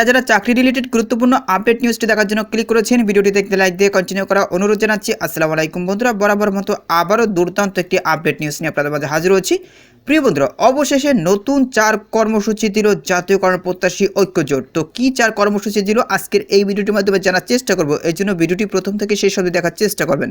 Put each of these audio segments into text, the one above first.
যারা যারা চাকরি রিলেটেড গুরুত্বপূর্ণ আপডেট নিউজটি দেখার জন্য ক্লিক করেছেন, ভিডিওটি দেখতে লাইক দিয়ে কন্টিনিউ করা অনুরোধ জানাচ্ছি। আসসালামু আলাইকুম বন্ধুরা, বরাবর মতো আবারও দুর্দান্ত একটি আপডেট নিউজ নিয়ে আপনাদের মাঝে হাজির হচ্ছি প্রিয় বন্ধুরা, অবশেষে নতুন চার কর্মসূচি দিল জাতীয়করণ প্রত্যাশী ঐক্যজোট তো কি চার কর্মসূচি দিল? আজকের এই ভিডিওটির মাধ্যমে জানার চেষ্টা করব। এই জন্য ভিডিওটি প্রথম থেকে শেষ অবধি দেখার চেষ্টা করবেন।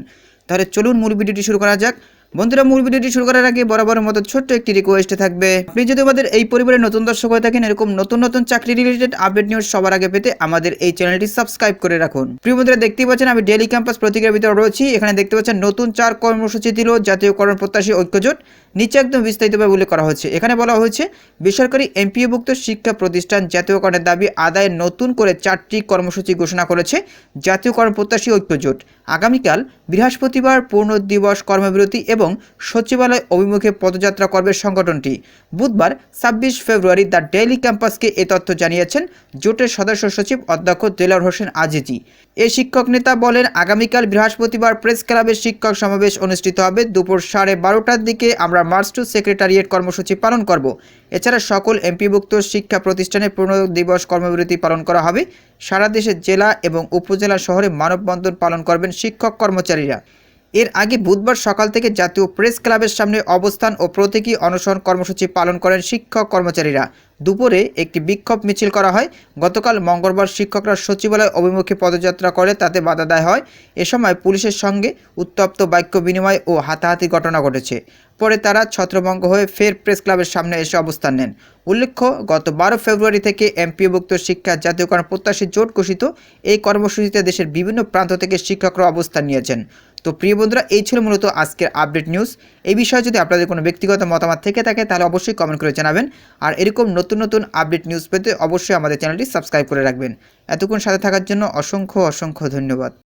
তাহলে চলুন মূল ভিডিওটি শুরু করা যাক। বন্ধুরা, মূল ভিডিওটি শুরু করার আগে বরাবরের মতো ছোট্ট একটি রিকোয়েস্ট থাকবে। আপনি যদি আমাদের এই পরিবারের নতুন দর্শক হয়ে থাকেন, এরকম নতুন নতুন চাকরি রিলেটেড আপডেট নিউজ সবার আগে পেতে আমাদের এই চ্যানেলটি সাবস্ক্রাইব করে রাখুন। প্রিয় বন্ধুরা, দেখতেই পাচ্ছেন আমি ডেলি ক্যাম্পাস প্রতীকের ভিতরে রয়েছি। এখানে দেখতে পাচ্ছেন নতুন চার কর্মসূচি দিল জাতীয়করণ প্রত্যাশী ঐক্যজোট। নিচে একদম বিস্তারিতভাবে উল্লেখ করা হয়েছে। এখানে বলা হয়েছে, বেসরকারি এমপিওভুক্ত শিক্ষা প্রতিষ্ঠান জাতীয়করণের দাবি আদায়ে নতুন করে চারটি কর্মসূচি ঘোষণা করেছে জাতীয়করণ প্রত্যাশী ঐক্যজোট। আগামীকাল বৃহস্পতিবার পূর্ণ দিবস কর্মবিরতি এবং সচিবালয় অভিমুখে পদযাত্রা করবে সংগঠনটি। বুধবার ছাব্বিশ ফেব্রুয়ারি দ্য ডেইলি ক্যাম্পাসকে এ তথ্য জানিয়েছেন জোটের সদস্য সচিব অধ্যক্ষ দেলার হোসেন আজিজি। এ শিক্ষক নেতা বলেন, আগামীকাল বৃহস্পতিবার প্রেস ক্লাবের শিক্ষক সমাবেশ অনুষ্ঠিত হবে দুপুর সাড়ে বারোটার দিকে। আমরা মার্চ টু সেক্রেটারিয়েট কর্মসূচি পালন করব। এছাড়া সকল এমপিভুক্ত শিক্ষা প্রতিষ্ঠানে পূর্ণ দিবস কর্মবিরতি পালন করা হবে। সারা দেশের জেলা এবং উপজেলা শহরে মানববন্ধন পালন করবেন শিক্ষক কর্মচারীরা। এর আগে বুধবার সকাল থেকে জাতীয় প্রেস ক্লাবের সামনে অবস্থান ও প্রতীকী অনশন কর্মসূচি পালন করেন শিক্ষক কর্মচারীরা। দুপুরে একটি বিক্ষোভ মিছিল করা হয়। গতকাল মঙ্গলবার শিক্ষকরা সচিবালয় অভিমুখে পদযাত্রা করে তাতে বাধা দেয় হয়। এ সময় পুলিশের সঙ্গে উত্তপ্ত বাক্য বিনিময় ও হাতাহাতি ঘটনা ঘটেছে। পরে তারা ছত্রভঙ্গ হয়ে ফের প্রেস ক্লাবের সামনে এসে অবস্থান নেন। উল্লেখ্য, গত বারো ফেব্রুয়ারি থেকে এমপিওভুক্ত শিক্ষা জাতীয়করণ প্রত্যাশী জোট ঘোষিত। এই কর্মসূচিতে দেশের বিভিন্ন প্রান্ত থেকে শিক্ষকরা অবস্থান নিয়েছেন। তো প্রিয় বন্ধুরা, এই ছিল মূলত আজকের আপডেট নিউজ। এই বিষয়ে যদি আপনাদের কোনো ব্যক্তিগত মতামত থেকে থাকে, তাহলে অবশ্যই কমেন্ট করে জানাবেন। আর এরকম নতুন নতুন আপডেট নিউজ পেতে অবশ্যই আমাদের চ্যানেলটি সাবস্ক্রাইব করে রাখবেন। এতক্ষণ সাথে থাকার জন্য অসংখ্য অসংখ্য ধন্যবাদ।